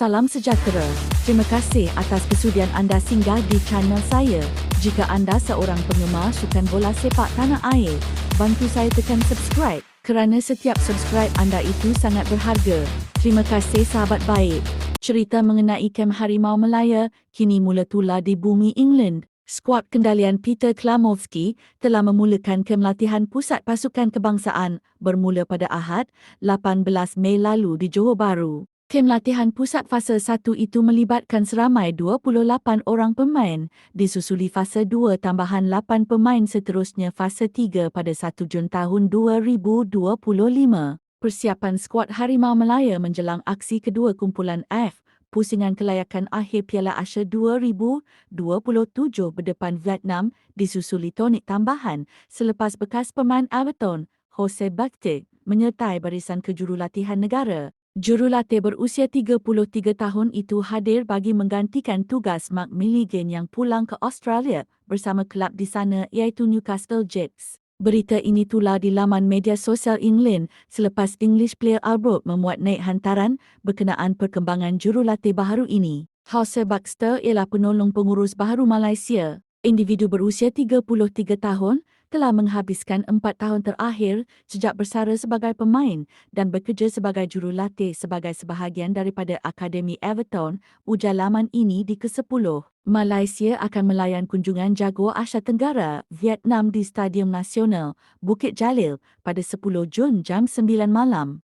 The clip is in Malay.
Salam sejahtera. Terima kasih atas kesudian anda singgah di channel saya. Jika anda seorang penggemar sukan bola sepak tanah air, bantu saya tekan subscribe kerana setiap subscribe anda itu sangat berharga. Terima kasih sahabat baik. Cerita mengenai kem Harimau Melaya kini mula tular di bumi England. Skuad kendalian Peter Klamovski telah memulakan kem latihan Pusat Pasukan Kebangsaan bermula pada Ahad, 18 Mei lalu di Johor Bahru. Kem latihan pusat fasa 1 itu melibatkan seramai 28 orang pemain, disusuli fasa 2 tambahan 8 pemain seterusnya fasa 3 pada 1 Jun tahun 2025. Persiapan skuad Harimau Melaya menjelang aksi kedua kumpulan F, pusingan kelayakan akhir Piala Asia 2027 berdepan Vietnam disusuli tonik tambahan selepas bekas pemain Everton, Jose Bakti, menyertai barisan kejurulatihan negara. Jurulatih berusia 33 tahun itu hadir bagi menggantikan tugas Mark Milligan yang pulang ke Australia bersama kelab di sana iaitu Newcastle Jets. Berita ini tular di laman media sosial England selepas English player Albert memuat naik hantaran berkenaan perkembangan jurulatih baharu ini. Hauser Baxter ialah penolong pengurus baharu Malaysia. Individu berusia 33 tahun telah menghabiskan empat tahun terakhir sejak bersara sebagai pemain dan bekerja sebagai jurulatih sebagai sebahagian daripada Akademi Everton, ujar laman ini di ke-10. Malaysia akan melayan kunjungan Jaguar Asia Tenggara, Vietnam di Stadium Nasional, Bukit Jalil pada 10 Jun jam 9 malam.